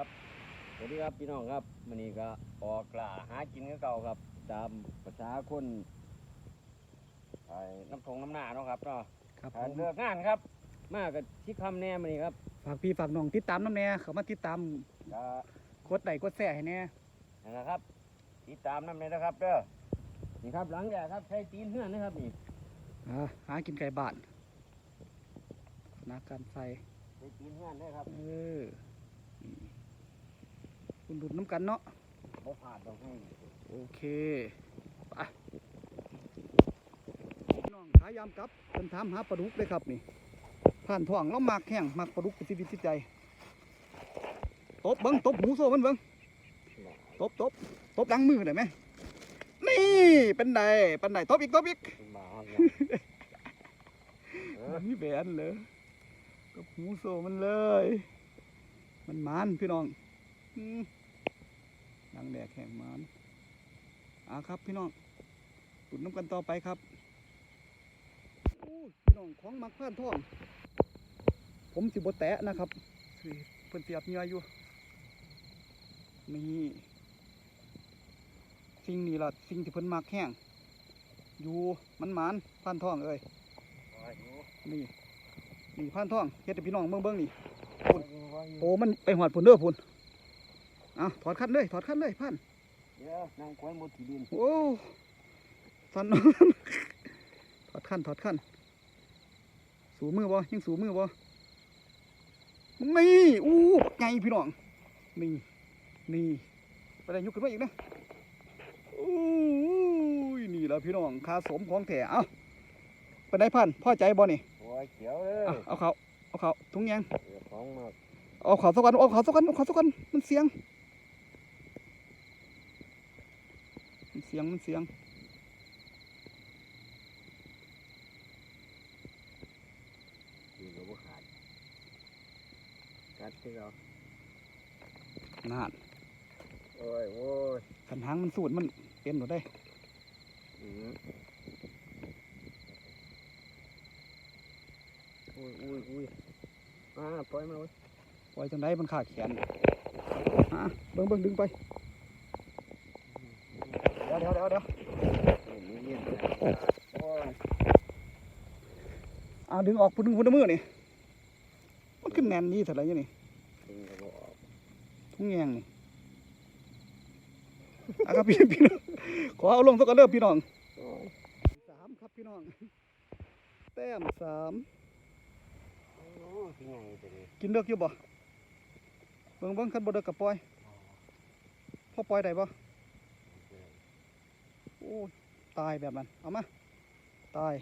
สวัสดีครับพี่น้องครับวันนี้ก็ออกกล่าหากินกับเก่าครับ ตามภาษาคนไอ้น้ำทงน้ำหน้าเนาะครับเนาะครับผการมเลือกงานครับ มากับที่คำแน่มันนี่ครับฝากพี่ฝากน้องติดตามน้ำแน่เขามาติดตามก็กดไลค์กดแชร์ให้แน่นั่นแหละครับ ติดตามน้ำเลยนะครับเด้อนี่ครับหลังจากครับใช้ตีนเฮือนนะครับนี่อ่าหากินไก่บ้านนักการใส่ใช้ตีนเฮือนเด้อครับเออนี่ คุณดุดน้ำกันเนาะบ่ผ่านตรงให้โอเคไปพี่น้องขายยามกลับเป็นถามหาปลาดุกเลยครับนี่ผ่านท้องแล้วมากแห้งมากปลาดุกเป็นชีวิตจิตใจตบเบิ้งตบหูโซ่มันเบิ้งตบตบตบหลังมือได้ไหมนี่เป็นไดเป็นไดตบอีกตบอีกเป็นบ่าวครับเออมีแบนเลยกับหูโซมันเลย มันหมันพี่น้อง อืมนังแดกแข่งมันอ่าครับพี่น้องตุนน้ำกันต่อไปครับพี่น้องของมักผ่านท่อง ผมสิบแตะนะครับสิเพิ่นเสียบเงืออยู่นี่สิ่งนี้ล่ะสิ่งที่เพิ่นมักแห้งอยู่มันมันผ่านท่องเอ้ยนี่นี่พันท่องเฮ็ดให้พี่น้องเบิ่งเบิ่งนี่โอ้มันไปหอดพุ่นเด้อพุ่น อะถอดคันเลยถอดคันเลยพันเดี๋ยวนั่งควยหมดที่ดินโอ้สันถอดคันถอดคันสูมือบ่ยังสูมือบ่นี่อู้บักใหญ่พี่น้องนี่นี่ไปได้ยกขึ้นมาอีกนะอู้ยนี่ล่ะพี่น้องคาสมของแท้เอ้าไปได้พันพ่อใจบ่นี่โอ้ยเขียวเลยเอาเอาเขาเอาเขาถุงยางเดี๋ยวของมากเอาเขาสักกันเอาเขาสักกันเอาเขาสักกันมันเสียง มันเสียงมันเสียงอยู่กับบ่ขาดกัดที่เรานานโอ้ยโอ้ยขันหางมันสูดมันเป็นหนูได้อืมอุ้ยอุ้ยอุ้ยอ่าปล่อยมันเลยปล่อยจังไดมันขาดแขนฮะเบิ่งเบิ่งดึงไป เดี๋ยวเดี๋ยวเดี๋ยวเดี๋ยวนี่นี่นี่โอ้ยอ่าดึงออกพุ่นดึงพุ่นมือนี่มันขึ้นแน่นนี่เท่าไร่นี่ทุ่งแยงนี่อะครับพี่พี่น้องขอเอาลงสักกันเด้อพี่น้องสามครับพี่น้องแต้มสามกินเลือกอยู่บ่เบิ่งเบิ่งคันบ่เด้อกกับปอยพ่อปอยได้บ่ อ้ตายแบบนั้น เอามา ตาย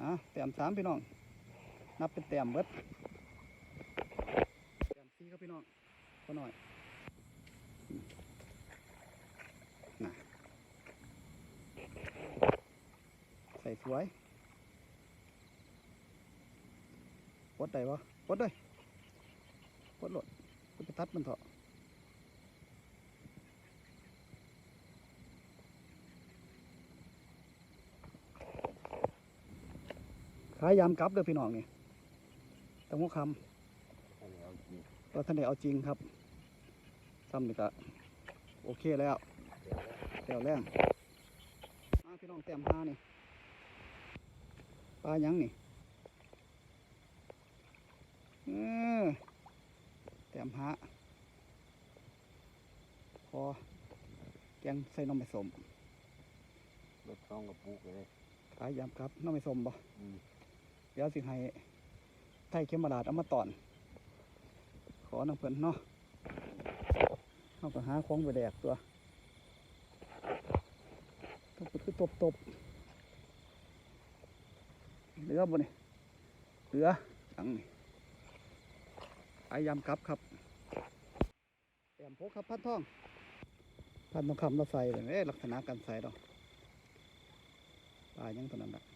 อะแต้มสามพี่น้อง นับเป็นแต้มเบิดแต้มสี่ครับพี่น้องพอหน่อยน่ะใส่สวยปดได้ปะปดเลยปดหลดไปตัดมันเถอะ ขายยามกลับเด้อพี่น้องนี่ตะมุคอันนี้เอาจริงำเราท่านได้เอาจริงครับซ้ำนี่ก็โอเคแล้วแก้วแรงมาพี่น้องแต้มหานี่ปลาหยังนี่เออแต้มหาพอแกงใส่น้ำไม่สมรถช่องกับปุกเลยขายยามกลับน้ำไม่สมบ่อืม เดี๋ยวสิให้ไทยเข็มมาลาดเอามาตอน ขอน้ำเพิ่นเนาะเอาไปหาของไปแดกตัวต้องคือตบตบเหลือบ่นี่เหลือหลังนี่ไอยามกลับครับแอมพกครับพันทอง พันทองคำเราใส่เลยเอ๊ะลักษณะการใส่เราตายยังตอนนั้นแหละ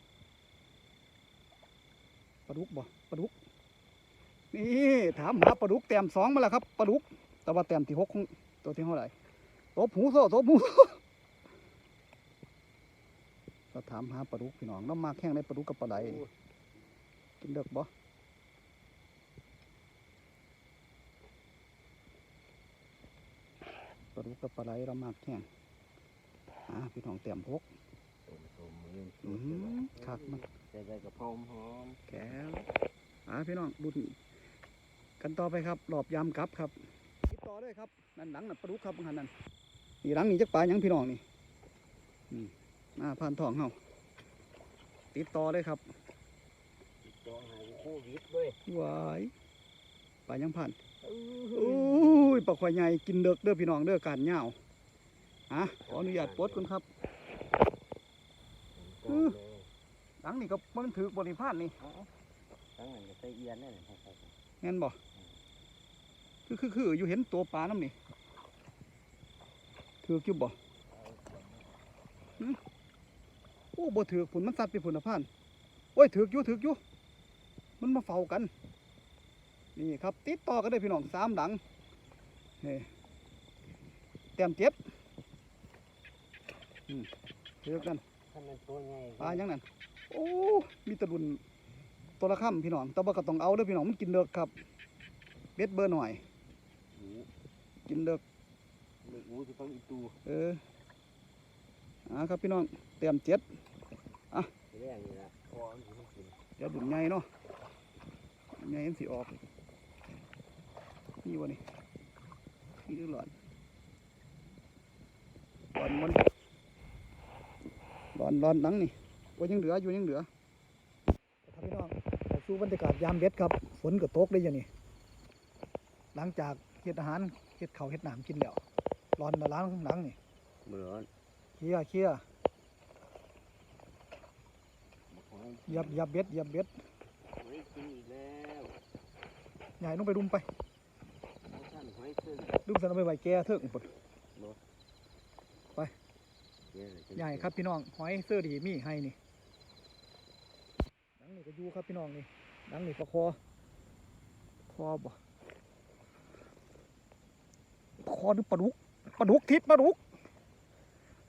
ปลาดุกบ่ปลาดุกนี่ถามหาปลาดุกเต้มสองมาแล้วครับปลาดุก แต่ว่าเต้มที่หกตัวที่เท่าไหร่ตัวผูโซ่ตัวผูโซ่ก็ถามหาปลาดุกพี่น้องน้ำมาแข้งในปลาดุกกับปลาไหลกินเด็กบ่ปลาดุกกับปลาไหลเรามากแค่ไหนพี่น้องเต็มพกอืมขาดมัน ใส่ใส่กระเพราหอมแก้วอ่าพี่น้องบุญกันต่อไปครับรอบยามกลับครับติดต่อด้วยครับนั่นหนังน่ะปลาดุกครับหันนั่นนี่หลังนี่จักปลาหยังพี่น้องนี่อืมมาผ่านท้องเฮาติดต่อเลยครับจองให้โควิดด้วยวายปลายังผ่านอื้โอ้ยปลาควายใหญ่กินเด็กเด้อพี่น้องเด้อการเหงาอะขออนุญาตปลดก่อนครับจองเลย หลังนี่ก็มันถือบริพานนี่เอาๆทั้งนั้นก็ใส่เอียนนี่นครับแม่นบ่คือคือคืออยู่เห็นตัวปลาน้ำนี่ถือกิ้บ่โอ้บ่ถือผุนมันสัตว์ไปผุนพานโอ้ยถือกอยู่ถือกอยู่มันมาเฝ้ากัน นี่ครับ ติดต่อกันได้อพี่น้องสามหลังนี่เตรียมเจ็บอืมถือกันถ้ามันตัวใหญ่ปลาอย่างนั้น โอ้ มีแตะลุนตัวละค่ำพี่น้องแต่ว่าก็ต้องเอาเด้อพี่น้องมันกินเด็กครับ เบ็ดเบอร์หน่อยหูกินเด็กเล็กหูที่ต้องอีตูเอออ่าครับพี่น้องเตรียมเจ็ดแรงนี่ละพอมันสิมันกินเดี๋ยวดุนใหญ่เนาะใหญ่เอ็นสีออก นี่วะนี่นี่ดูหลอนหลอนมันหลอนหลอนหนังนี่ ว่ายังเหลืออยู่ยังเหลือครับพี่น้องเข้าสู่บรรยากาศยามเบ็ดครับ ฝนก็ตกได้ยังนี่หลังจากเฮ็ดอาหารเฮ็ดข้าวเฮ็ดน้ำกินแล้วร้อนมาล้างหลังนี่เหมือนเคลียร์เคลียร์บอกให้เหยับเหยับเบ็ดเหยับเบ็ดหอยกินอีกแล้วใหญ่ลงไปรุมไปเอาท่านหอยซึ่งรุมสันเอาไปไว้แก่เถิงปุ่นเดี๋ยวจะใหญ่ครับพี่น้องหอยเสื้อดีมีให้นี่หลัง นี่ก็อยู่ครับพี่น้องนี่หลังนี่ปลาคอคอบ่คอหรือปลาดุกปลาดุกทิศปลาดุก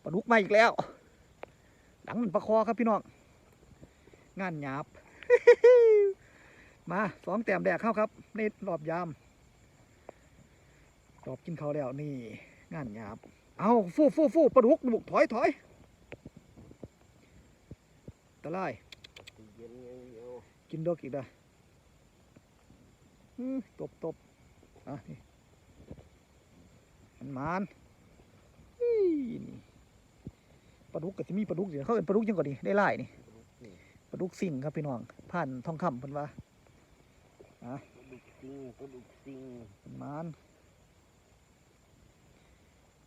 ปลาดุกมาอีกแล้วหลังมันปลาคอครับพี่น้องงานหยาบมาสองแต้มแดกเข้าครับในรอบยามรอบกินเขาแล้วนี่งานหยาบ เอาฟู่ฟู่ฟู่ปลาดุกบุกถอยถอยตะไล กินดอกอีกได้ตบตบอะนี่มันมานนี่ปลาดุกก็จะมีปลาดุกเดี๋ยวเขาเป็นปลาดุกยังก่อนดีได้ไล่นี่ปลาดุกสิ่งครับพี่น้องผ่านทองคำเพิ่นว่าปลาดุกซิงปลาดุกซิงมันมาน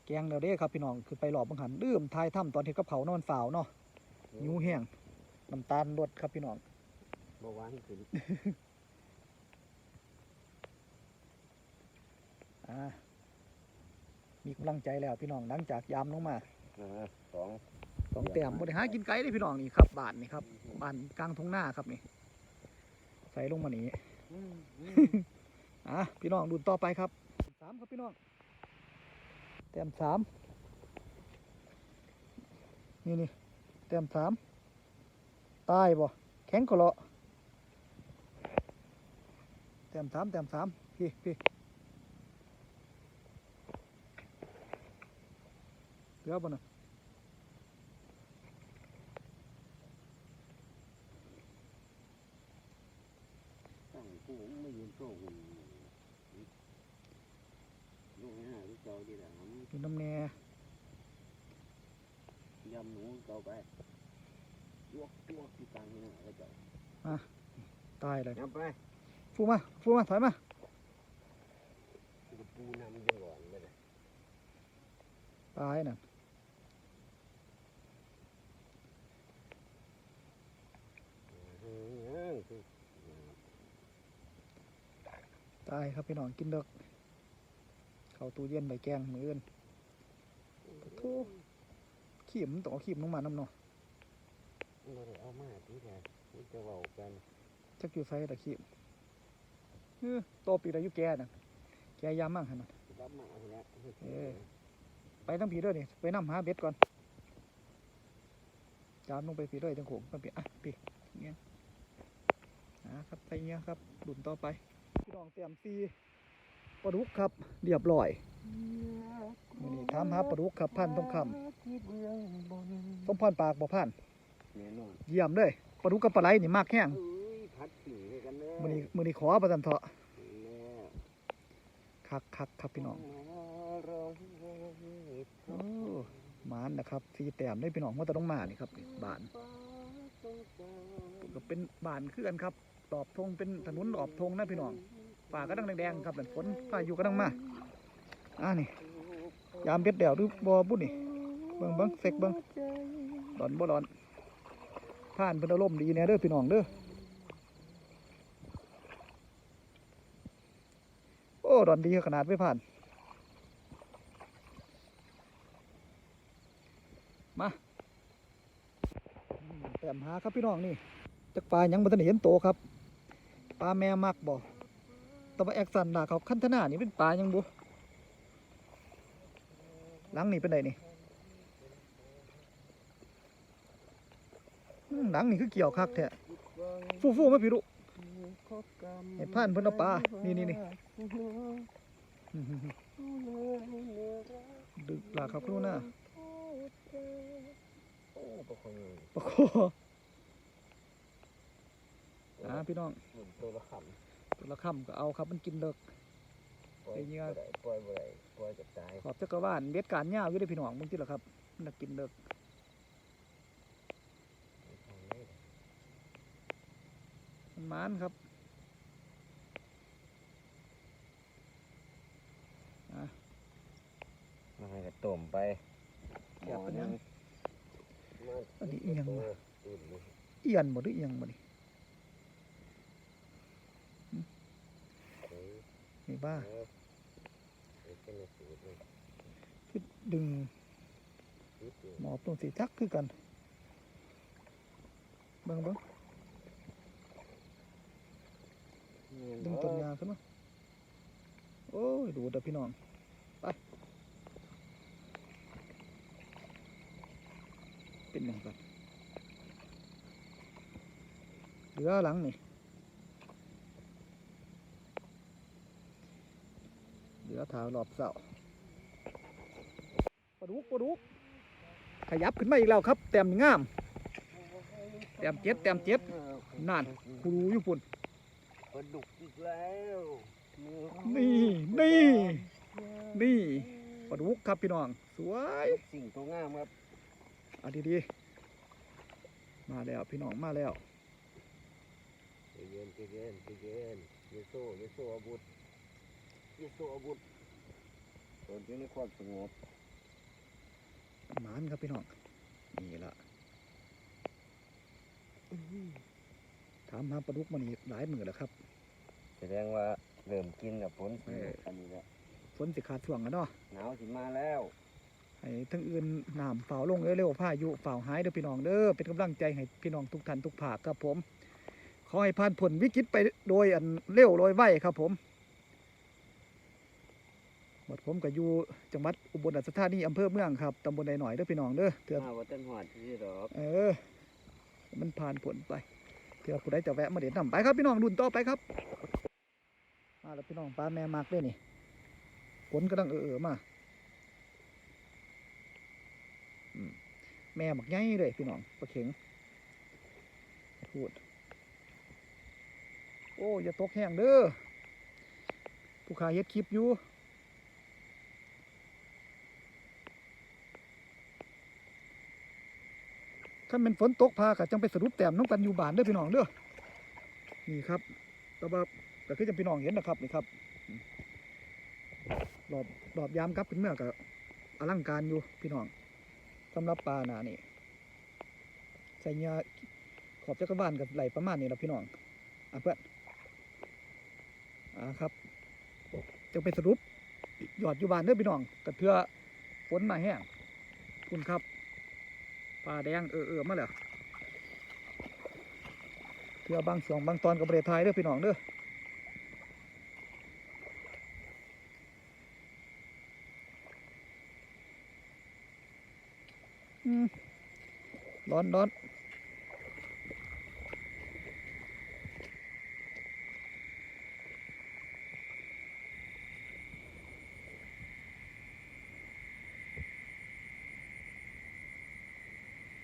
แกงเดี๋ยวเด้ครับพี่น้องคือไปหลอบบังหันดื่มทายถ้ำตอนเที่กระเผานอนฝ่าวเนาะยูแห้ง น้ำตาลลดครับพี่น้องเบาหวานขึ้นอ่ามีกำลังใจแล้วพี่น้องหลังจากยามลงมานะฮะสองสองแต้มบริหารกินไก่ได้พี่น้องนี่ครับบ้านนี่ครับบ้านกลางทุ่งนาครับนี่ใส่ลงมานี่อะพี่น้องดูต่อไปครับสามครับพี่น้องแต้มสามนี่นี่แต้มสาม ตายบ่แข็งก็เลาะแต้มสามแต้มสามพี่พี่เหลือบ่น่ะตั้งกูไม่ยืนโซ่หุ่นลูกห้าลูกเจ้าดีแหละผมอยู่น้ำแน่ยำหนูเก่าไป ลวกลวกที่ตังนี่นะแล้วเจ้าตายเลยยำไปฟูมาฟูมาถอยมากับปูน้ำยังหลอนเลยนะตายน่ะเออคือตายครับพี่น้องกินเด็กเข้าตู้เย็นใบแกงมืออื่นโอ้ขีมมันต้องเอาขีมลงมาน้ำเนาะเราได้เอามาที่ไหนนี่จะเว้ากันจักอยู่ไซตะขีมเออโตปีอายุแกน่ะแกยามมั่งหันน่ะรับมาแล้วเออไปทั้งผีด้วยนี่ไปนำหาเบ็ดก่อนจามลงไปผีด้วยจังโขงกันปีอะปีเงี้ยนะครับไปเงี้ยครับดุนต่อไปพี่น้องเตรียมซีปลาดุกครับเรียบร้อยมื้อนี้ถามหาปลาดุกครับพันทองคำสมพรปากบ่พัน แน่นอนเยี่ยมเลยปลาดุกกับปลาไหลนี่มากแห้งเอ้ยพัดสิ่งให้กันเลยมื้อนี้มื้อนี้ขอประจันเถาะแน่คักคักครับพี่น้องโอ้หมานนะครับสีแต้มได้พี่น้องว่าแตะต้องมานี่ครับนี่บ้านก็เป็นบ้านคือกันครับตอบทงเป็นถนนตอบทงนะพี่น้องป่าก็ดังแดงๆครับนั่นฝนพายุก็ดังมาอ่านี่ยามเบ็ดเดี่ยวหรือบ่บุ่นี่เบิ่งเบิ่งเสกเบิ่งร้อนบ่ร้อน ผ่านเป็นอารมณ์ดีแน่เด้อพี่น้องเด้อโอ้ร้อนดีขนาดไม่ผ่าน มาแต้มหาครับพี่น้องนี่จักปลายังบันได้เห็นโตครับปลาแม่มักบ่แต่ว่าแอคซันดาเขาคันธนานี่เป็นปลายังบ่หลังนี่เป็นไดนี่อืม หลังนี่คือเกี่ยวคักแท้ฟูฟูๆมาพี่ลูกเห็นผ่านเพิ่นเอาปลา นี่นี่นี่ดึกปลาครับครูน่ะโอ้ประคองปะโคอ่าพี่น้องหมุนตัวละคตัวละค่ำก็เอาครับมันกินเลิกำปล่อยไอ้เหี้ยบ่ได้ปล่อยบ่ได้ปล่อยจะตายขอบจักรวาลเบ็ดการยาวอยู่เด้อพี่น้องมึงจิล่ะครับมันน่ะกินเลิก มันหมานครับมาให้กระต้มไปแซ่บปานยังมาอันนี้อิหยังวะอุ่นเลยเอียนบ่หรือเอียงบ่นี่เฮ้ยนี่บ้าเออเดี๋ยวเป็นสูตรเลยคือดึงนิดเดียวหมอบตรงสีจักคือกันเบิ่งเบิ่ง ดึงต้นยางขึ้นมา โอ้ย ดูดเด้อพี่น้อง ไป เป็นหยังกันเหลือหลังนี่เหลือเท้ารอบเสาปลาดุกปลาดุกขยับขึ้นมาอีกแล้วครับ แต้มนี่งาม แต้มเจ็ดแต้มเจ็ดนั่นครูอยู่ปุ่น ปลาดุกอีกแล้วมือนี่ นี่ นี่ปลาดุกครับพี่น้อง สวย สิ่งตัวงามครับเอะดีๆ มาแล้วพี่น้องมาแล้วใจเย็นใจเย็นใจเย็นเยโซ่เยโซ่อาวุธเยโซ่อาวุธตอนที่ในความสงบหมานครับพี่น้อง นี่ละ ถามหาปลาดุกมันนี่หลายมือแล้วครับ แสดงว่าเริ่มกินกับฝนเอออันนี้แหละฝนสิขาดช่วงกันเนาะหนาวสิมาแล้วให้ทั้งอื่นน้ำฝ่าลงเร็วๆพายุฝ่าหายเด้อพี่น้องเด้อเป็นกำลังใจให้พี่น้องทุกท่านทุกภาคครับผม ขอให้ผ่านผลวิกฤตไปโดยอันเร็วโดยไวครับผมหมดผมก็อยู่จังหวัดอุบลราชธานีอำเภอเมืองครับตำบลใดหน่อยเด้อพี่น้องเด้อเถื่อ มาวัดต้นหอดที่ดอก เออ มันผ่านผลไป เถื่อผู้ใดจะแวะมาเด็ดนำไปครับพี่น้องดุนต่อไปครับมาแล้วพี่น้องปลาแม่มากเลยนี่ฝนก็ดังเออๆมาอืมแม่บักใหญ่เลยพี่น้องปลาเข็งพูด โอ้อย่าตกแห้งเด้อผู้ขายเฮ็ดคลิปอยู่ ถ้าเป็นฝนตกพาก็จังไปสรุปแต้มน้องกันอยู่บ้านเด้อพี่น้องเด้อนี่ครับแต่ว่าก็คือจังพี่น้องเห็นนะครับนี่ครับรอบรอบยามครับขึ้นเมื่อก็อลังการอยู่พี่น้องสำหรับปลาหนานี่ใส่เนื้อขอบจักรวาลกับไหลประมาณนี้แหละพี่น้องอะเพื่อนอ่าครับจังไปสรุปหยอดอยู่บ้านเด้อพี่น้องก็เพื่อฝนมาแห้งคุณครับ ปลาแดงเออเออมาแล้วเพื่อบางส่วงบางตอนกับประเทศไทยเด้อพี่น้องเด้ออืมร้อนร้อน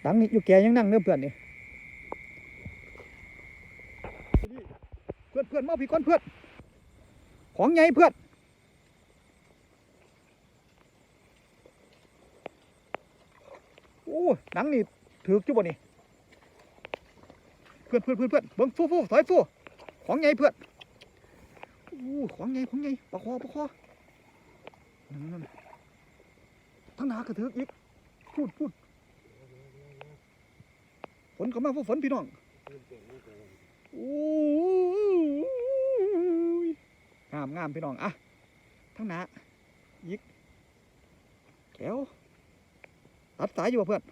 ตังนี่อยู่แกยังนั่งเนื้อเพื่อนนี่เพื่อนเพื่อนมาพี่ก้อนเพื่อนของใหญ่เพื่อนโอ้หนังนี่ถือจุบนี่เพื่อนเพื่อนเพื่อนเพื่อนเบิ้งฟูฟูถอยฟูของใหญ่เพื่อนโอ้ของใหญ่ของใหญ่ปะคอปะคอนั่นนั่นทั้งหนากระเถือกอีกพูดพูด ฝนก็มาฟูฝนพี่น้องโอ้ยงามงามพี่น้องอะทั้งหนาอีกแก้วตัดสายอยู่เพื่อน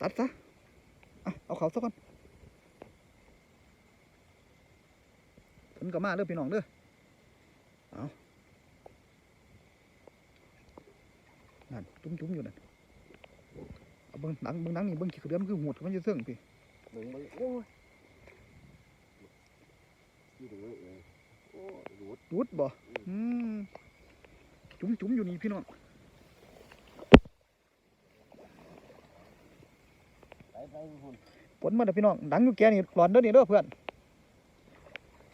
ตัดซะอะเอาเขาซะก่อนฝนก็มาเด้อพี่น้องเด้อเอานั่นจุ้มๆอยู่นั่น เอาเบิ่งหนังเบิ่งหนังนี่เบิ่งขี้กระเดือมคือหูดมันจะเสื่องพี่เบิ่งเบิ่งโอ้ยอยู่ดูเออโอ้ยดูดรูดบ่อืมจุ้มๆอยู่นี่พี่น้องไปไปคุณฝนมาเด้อพี่น้องหนังอยู่แกนี่ร้อนเด้อนี่เด้อเพื่อน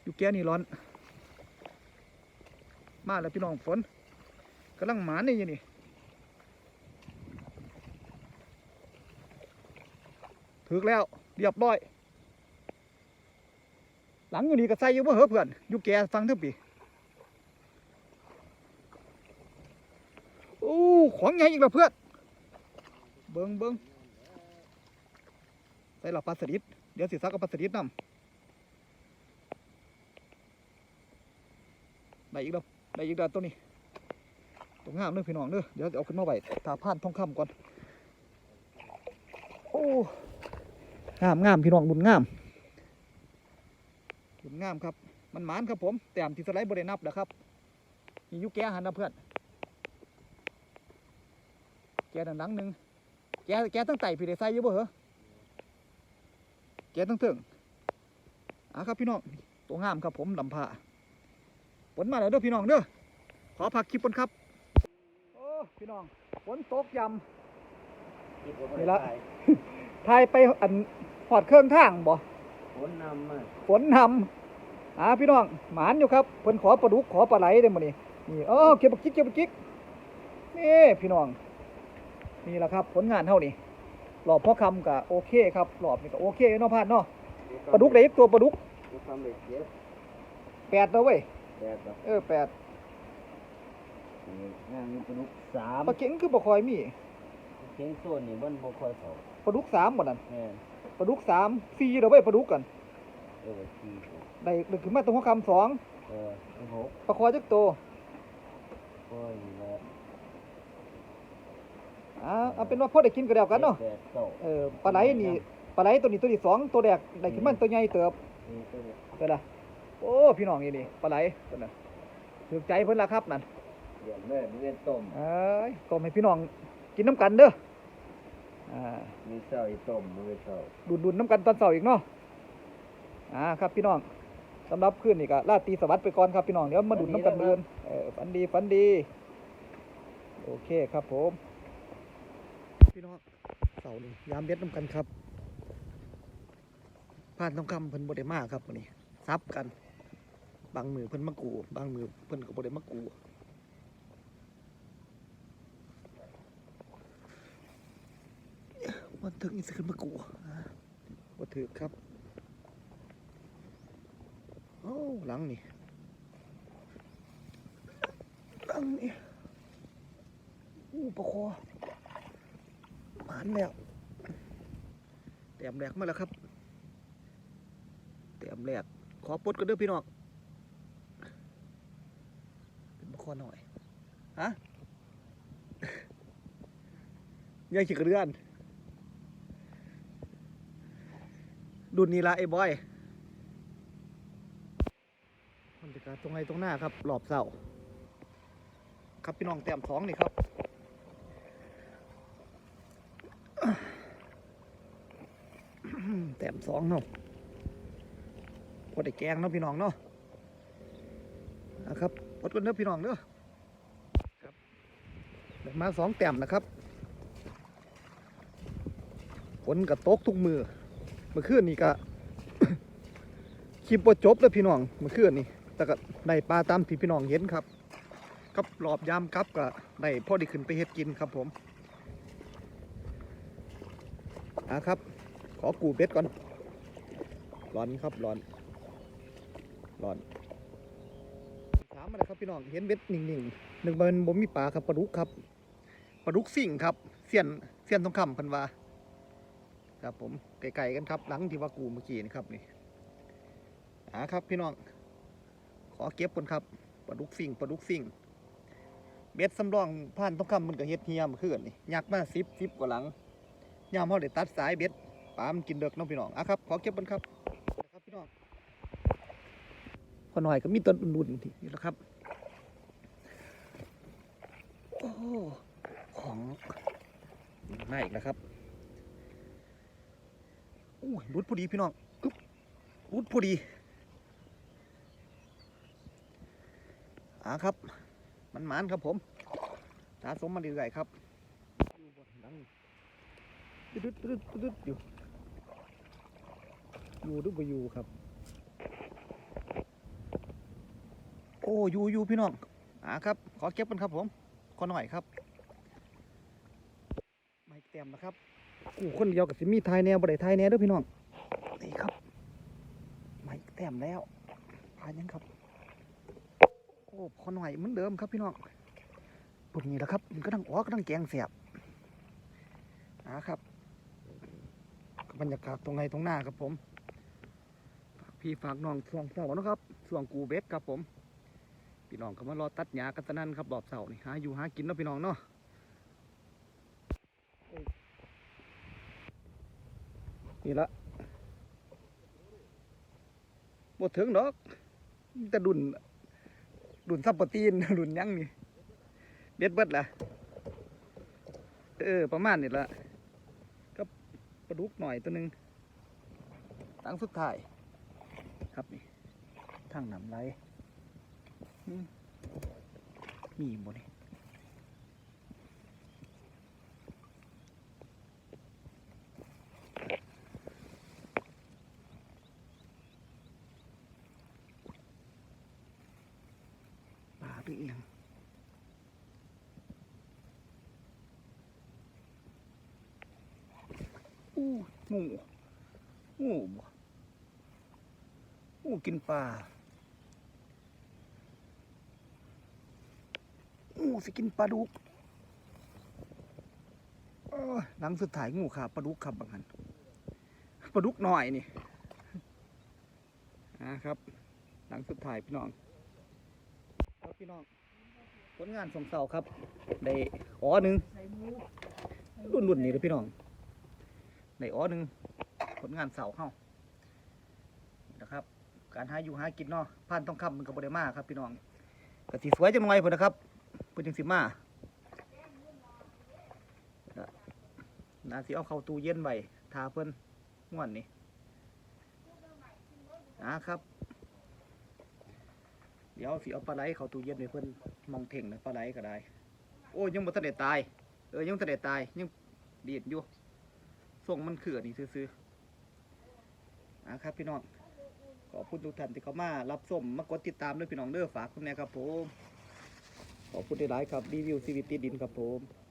อยู่แกนี่ร้อน มาแล้วพี่น้องฝนกำลังหมานนี่อยู่นี่ ถึกแล้วเรียบร้อย หลังอยู่นี่ก็ใส่อยู่บ่เหอเพื่อนอยู่แกฟังเท่าปีโอ้ของใหญ่อีกแล้วเพื่อนเบิงเบิงใส่หลับปลาสลิดเดี๋ยวสิซักเอาปลาสลิดนำได้อีกแล้วได้อีกแล้วตัวนี้ตัวงามเด้อพี่น้องเด้อเดี๋ยวเอาขึ้นมาไว้ตาพานทองคำก่อน โอ้ งามงามพี่น้องบุญงามบุญงามครับ มันหมานครับผมแต่มที่สไลด์บรินับนะครับมีอยุแกหันนะเพื่อนแกด้านหลังหนึ่งแกแกตั้งไต่พี่ได้ใส่อยู่บ่เหรอแกตั้งเถิงอะครับพี่น้องตัวงามครับผมลำพาฝนมาแล้วเด้อพี่น้องเด้อขอพักคลิปก่อนครับโอ้พี่น้องฝนตกยำนี่ละทายไปอันห อดเครื่องทางบ่ฝนนำมาฝนนำอ่าพี่น้องหมานอยู่ครับเพิ่นขอปลาดุกขอปลาไหลได้มื้อนี้นี่เออเก็บบักจิกเก็บบักจิกนี่พี่น้องนี่แหละครับผลงานเท่านี้รอบพ่อคำก็โอเคครับรอบนี้ก็โอเคเนาะพาดเนาะปลาดุกได้อีกตัวปลาดุกทำเด็กเจ็บแปดแล้วเว้ยแปดแบบเออแปดงานมีปลาดุกสามปลาเข็งคือบ่คอยมีเข็งส่วนนี่มันบ่ค่อยเขาปลาดุกสามบ่นั่นแม่นป ลาดุกสามสี่เด้อเว้ยปลาดุกกันเออสี่ได้ได้ขึ้นมาตัวพ่อคำสองเออสิบหกปลาคอยจักตัวก็นี่แหละอ่าเอาเป็นว่าพอได้กินก็แล้วกันเนาะแปดเก้าเออปลาไหลนี่ปลาไหลตัวนี้ตัวที่สองตัวแรกได้ขึ้นมาตัวใหญ่เติบนี่ตัวนี้เด้อล่ะโอ้พี่น้องนี่นี่ปลาไหลตัวนั้นถูกใจเพิ่นละครับนั่นเดี๋ยวเลยมีเวนต้ม เอ้ยต้มให้พี่น้องกินน้ำกันเด้อ อ่ามีเศร้าอีต้มมือเศร้าดุนดุนๆน้ำกันตอนเช้าอีกเนาะอ่าครับพี่น้องสำหรับคืนนี่ก็ลาตรีสวัสดิ์ไปก่อนครับพี่น้องเดี๋ยวมาดุนน้ำกันเดือนเออฝันดีฝันดี โอเคครับผม พี่น้องเสาร์นี่ยามเบ็ดน้ำกันครับผ่านทองคำเพิ่นบ่ได้มาครับวันนี้ซับกัน บางมือเพิ่นมากูบางมือเพิ่นก็บ่ได้มากูวัน ถึงอีกสิขึ้นมากูอ่าบ่ถือครับโอ้หลังนี่หลังนี่อู้ปะคอหมานแล้วแต้มแรกมาแล้วครับแต้มแรกขอปลดกันเด้อพี่น้องเป็นบคอหน่อยฮะยังขี่กระเรือน ดุนนี้ละไอ้บอยบรรยากาศตรงไหนตรงหน้าครับหลอบเสาครับพี่น้องแต้มสองนี่ครับแต้มสองเนาะพอได้แกงเนาะพี่น้องเนาะนะครับอดกันเด้อพี่น้องเด้อครับมาสองแต้มนะครับฝนก็ตกทุกมือ เมื่อคืนนี่ก็คลิปบ่จบเลยพี่น้องเมื่อคืนนี่แต่ก็ได้ปลาตามที่พี่น้องเห็นครับกับรอบยามกับก็ได้พอได้ขึ้นไปเฮ็ดกินครับผมอะครับ ขอกูเบ็ดก่อนร้อนครับร้อนร้อนถามมาเลยครับพี่น้องเห็นเบ็ดหนิ่งๆหนึ่งมันบ่มีปลาครับปลาดุกครับปลาดุกสิ่งครับเสียนเสียนทองคำพันวาครับผม ไกลๆกันครับ หลังที่ว่ากูเมื่อกี้นี่ครับนี่อ่าครับพี่น้อง ขอเก็บคนครับปลาดุกสิ่งปลาดุกสิ่งเบ็ดสำรองผ่านทองคำมันก็เฮ็ดเฮียมขึ้นนี่ยักมาสิบสิบกว่าหลังยามเขาได้ตัดสายเบ็ดปลามันกินเด็กน้องพี่น้องอะครับขอเก็บมันครับนครับพี่น้องพอหน่อยก็มีต้นอุ่นๆที่นี่แหละครับโอ้ของมาอีกแล้วครับ อุ้รุดพอดีพี่น้องอึ๊บรุดพอดีอะครับ มันหมานครับผมสะสมมาเรื่อยๆครับอยู่บนหลังดึดดึดดึดดึดอยู่อยู่หรือบ่อยู่ครับ โอ้อยู่อยู่พี่น้องอ่าครับ ขอเก็บกันครับผมขอหน่อยครับไม่เต็มนะครับ กูคนเดียวกับสิมีทายแนวบ่ได้ทายแนวเด้อพี่น้องนี่ครับไม่เต็มแล้วพายังครับโอ้ขอหน่อยเหมือนเดิมครับพี่น้องพวกนี้แหละครับมันก็ตั้งอ๋อก็ตั้งแกงเสียบอ่าครับบรรยากาศตรงไหนตรงหน้าครับผมพี่ฝากน้องช่วงเสาร์นะครับช่วงกูเบสครับผม พี่น้องก็มารอตัดหญ้ากันตะนั่นครับรอบเสาร์นี่หาอยู่หากินเนาะพี่น้องเนาะ นี่ละบดถึงดอกมีแต่ดุนดุนซับโปรตีนดุนหยังนี่เบ็ดเบิดละเออ ประมาณนี่ละปลาดุกหน่อยตัวหนึ่งตั้งสุดท้าย ครับนี่ทางน้ำไหลอืมมีบ่นี่ ปลาตัวเอียงอู้งูงูบ่งูกินปลางูสิกินปลาดุกหลังสุดท้ายงูขาปลาดุกครับบางหันปลาดุกหน่อยนี่นะครับ หลังสุดท้ายพี่น้อง พี่น้อง ผลงานสองเสาครับ ได้อ๋อหนึ่งรุ่นๆนี่เลยพี่น้องในอ้อหนึ่งผลงานเสาเข้านะครับ การหาอยู่หากินเนาะผ่านต้องคำมันกับบริมาครับ พี่น้องกะสิสวยจังหน่อยเพิ่นนะครับเพิ่นจังสิมาน่ะน่าสิเอาเข้าตู้เย็นไว้ทาเพิ่อนง่วนนี่นะครับ ดี๋ยวสีเอาปลาไหลเข้าตู้เย็นไว้เพื่อนมองเถ่งนะปลาไหลก็ได้ โอ้ยยังบ่ทันได้ตาย เออยังทันได้ตายยังดีดอยู่ส่งมันเขื่อนนี่ซื้อๆนะครับพี่น้องขอบคุณทุกท่านที่เข้ามารับชมมากดติดตามด้วยพี่น้องเด้อฝากคุณแม่ครับผมขอบคุณหลายครับรีวิวชีวิตติดดินครับผม